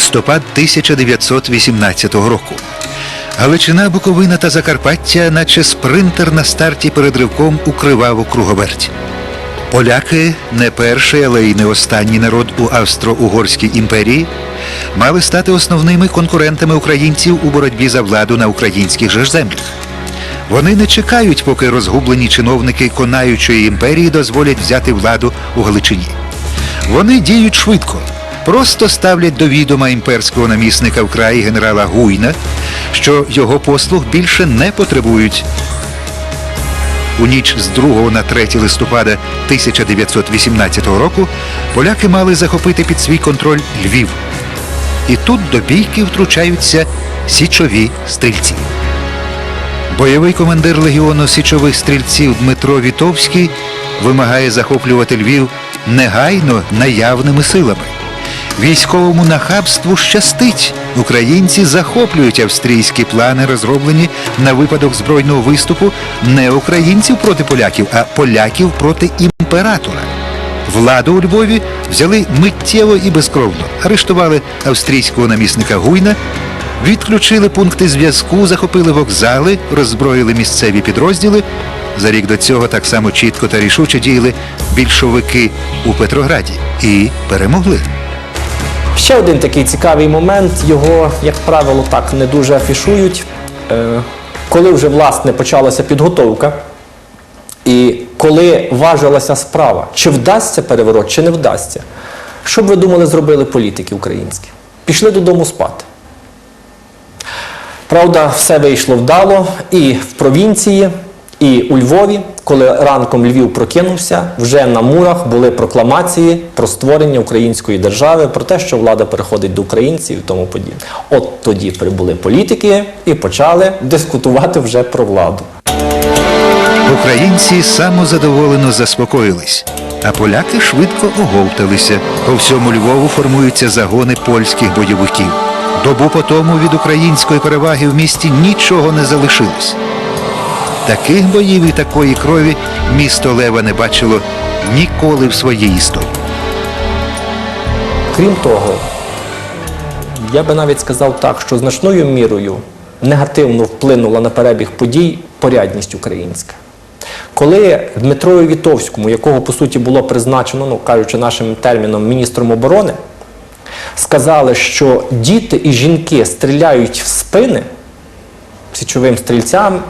Листопад 1918 року. Галичина, Буковина та Закарпаття, наче спринтер на старті перед ривком у криваву круговерть. Поляки не перший, але й не останній народ у Австро-Угорській імперії мали стати основними конкурентами українців у боротьбі за владу на українських же землях. Вони не чекають, поки розгублені чиновники конаючої імперії дозволять взяти владу у Галичині. Вони діють швидко, просто ставлять до відома імперського намісника в краї генерала Гуйна, що його послуг більше не потребують. У ніч з 2 на 3 листопада 1918 року поляки мали захопити під свій контроль Львів. І тут до бійки втручаються січові стрільці. Бойовий командир легіону січових стрільців Дмитро Вітовський вимагає захоплювати Львів негайно наявними силами. Військовому нахабству щастить. Українці захоплюють австрійські плани, розроблені на випадок збройного виступу не українців проти поляків, а поляків проти імператора. Владу у Львові взяли миттєво і безкровно, арештували австрійського намісника Гуйна, відключили пункти зв'язку, захопили вокзали, роззброїли місцеві підрозділи. За рік до цього так само чітко та рішуче діяли більшовики у Петрограді і перемогли. Ще один такий цікавий момент, його, як правило, так не дуже афішують. Е, Коли вже власне почалася підготовка, і коли важилася справа, чи вдасться переворот, чи не вдасться, що б ви думали, зробили політики українські? Пішли додому спати. Правда, все вийшло вдало і в провінції, і у Львові, коли ранком Львів прокинувся, вже на мурах були прокламації про створення української держави, про те, що влада переходить до українців і тому подібне. От тоді прибули політики і почали дискутувати вже про владу. Українці самозадоволено заспокоїлись, а поляки швидко оговталися. По всьому Львову формуються загони польських бойовиків. Добу по тому від української переваги в місті нічого не залишилось. Таких боїв і такої крові місто Лева не бачило ніколи в своїй історії. Крім того, я би навіть сказав так, що значною мірою негативно вплинула на перебіг подій порядність українська. Коли Дмитрові Вітовському, якого по суті було призначено, ну кажучи нашим терміном, міністром оборони, сказали, що діти і жінки стріляють в спини січовим стрільцям,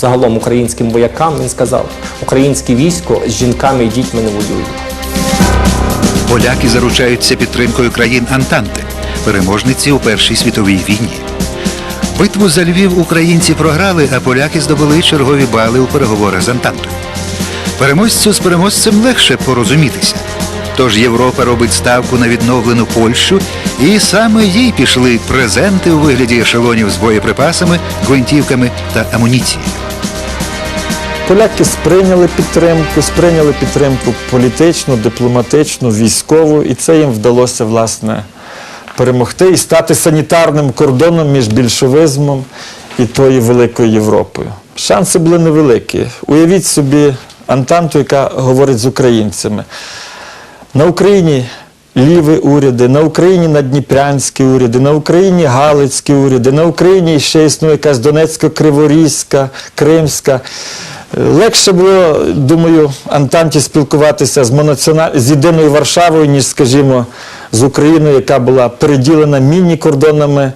загалом українським воякам, він сказав, українське військо з жінками і дітьми не воює. Поляки заручаються підтримкою країн Антанти, переможниці у Першій світовій війні. Битву за Львів українці програли, а поляки здобули чергові бали у переговорах з Антантою. Переможцю з переможцем легше порозумітися. Тож Європа робить ставку на відновлену Польщу, і саме їй пішли презенти у вигляді ешелонів з боєприпасами, гвинтівками та амуніцією. Поляки сприйняли підтримку, сприйняли підтримку політичну, дипломатичну, військову, і це їм вдалося власне перемогти і стати санітарним кордоном між більшовизмом і тою великою Європою. Шанси були невеликі. Уявіть собі Антанту, яка говорить з українцями. На Україні ліві уряди, на Україні надніпрянські уряди, на Україні Галицькі уряди, на Україні ще існує якась Донецько-Криворізька, Кримська. Легше було, думаю, Антанті спілкуватися з, монаціонал... з єдиною Варшавою, ніж, скажімо, з Україною, яка була переділена міні-кордонами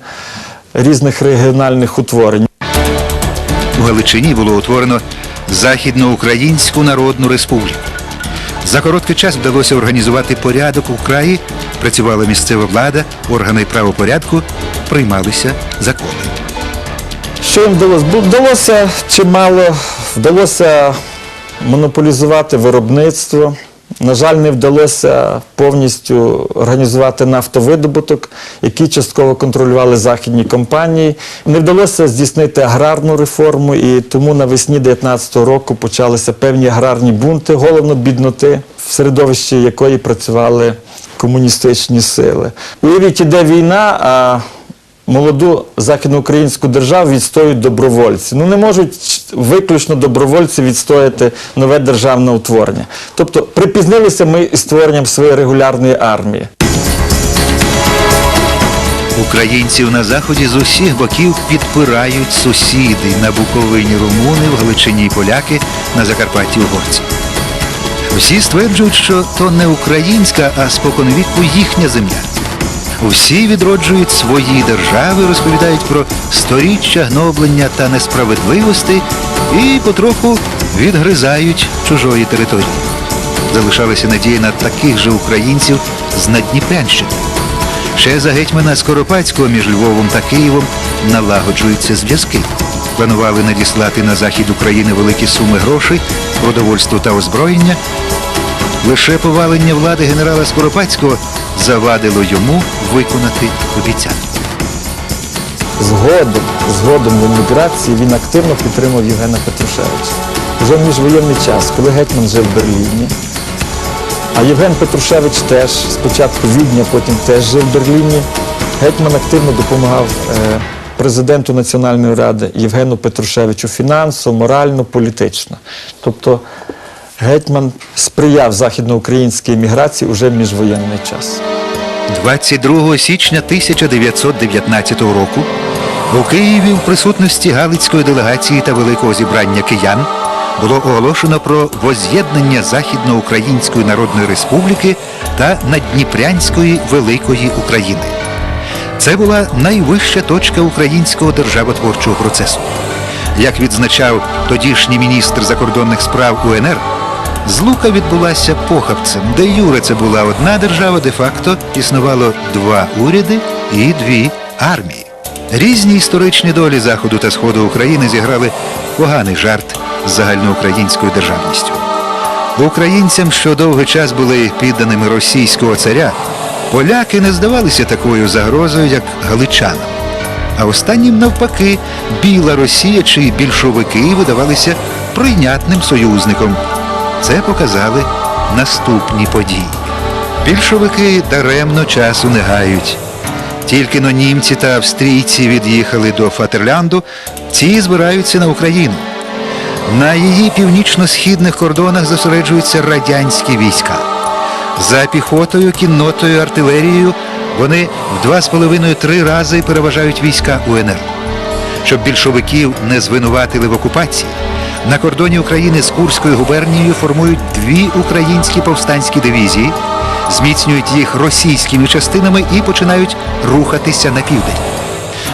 різних регіональних утворень. У Галичині було утворено Західноукраїнську Народну Республіку. За короткий час вдалося організувати порядок у краї, працювала місцева влада, органи правопорядку, приймалися закони. Що їм вдалося? Вдалося чимало, вдалося монополізувати виробництво. На жаль, не вдалося повністю організувати нафтовидобуток, який частково контролювали західні компанії. Не вдалося здійснити аграрну реформу, і тому навесні 2019 року почалися певні аграрні бунти, головно бідноти, в середовищі якої працювали комуністичні сили. Уявіть, іде війна, а молоду західноукраїнську державу відстоюють добровольці. Ну не можуть виключно добровольці відстояти нове державне утворення. Тобто припізнилися ми із створенням своєї регулярної армії. Українців на заході з усіх боків підпирають сусіди на Буковині румуни, в Галичині поляки, на Закарпатті угорці. Всі стверджують, що то не українська, а споконвіку їхня земля. Всі відроджують свої держави, розповідають про сторіччя гноблення та несправедливості і потроху відгризають чужої території. Залишалася надія на таких же українців з Надніпрянщини. Ще за гетьмана Скоропадського між Львовом та Києвом налагоджуються зв'язки. Планували надіслати на захід України великі суми грошей, продовольство та озброєння. Лише повалення влади генерала Скоропадського завадило йому виконати обіцянку. Згодом, згодом в еміграції він активно підтримав Євгена Петрушевича. Вже в міжвоєнний час, коли гетьман жив в Берліні. А Євген Петрушевич теж спочатку в Відні, потім теж жив в Берліні. Гетьман активно допомагав е, президенту Національної ради Євгену Петрушевичу фінансово, морально, політично. Тобто гетьман сприяв західноукраїнській еміграції уже в міжвоєнний час. 22 січня 1919 року у Києві в присутності Галицької делегації та великого зібрання киян було оголошено про воз'єднання Західноукраїнської Народної Республіки та Надніпрянської Великої України. Це була найвища точка українського державотворчого процесу. Як відзначав тодішній міністр закордонних справ УНР, Злука відбулася похабцем, де Юре це була одна держава, де-факто існувало два уряди і дві армії. Різні історичні долі Заходу та Сходу України зіграли поганий жарт з загальноукраїнською державністю. Українцям, що довгий час були підданими російського царя, поляки не здавалися такою загрозою, як галичанам. А останнім навпаки, біла Росія чи більшовики видавалися прийнятним союзником. Це показали наступні події. Більшовики даремно часу не гають. Тільки но німці та австрійці від'їхали до Фатерлянду, ці збираються на Україну. На її північно-східних кордонах зосереджуються радянські війська. За піхотою, кіннотою, артилерією вони в два з половиною-три рази переважають війська УНР. Щоб більшовиків не звинуватили в окупації, на кордоні України з Курською губернією формують дві українські повстанські дивізії, зміцнюють їх російськими частинами і починають рухатися на південь.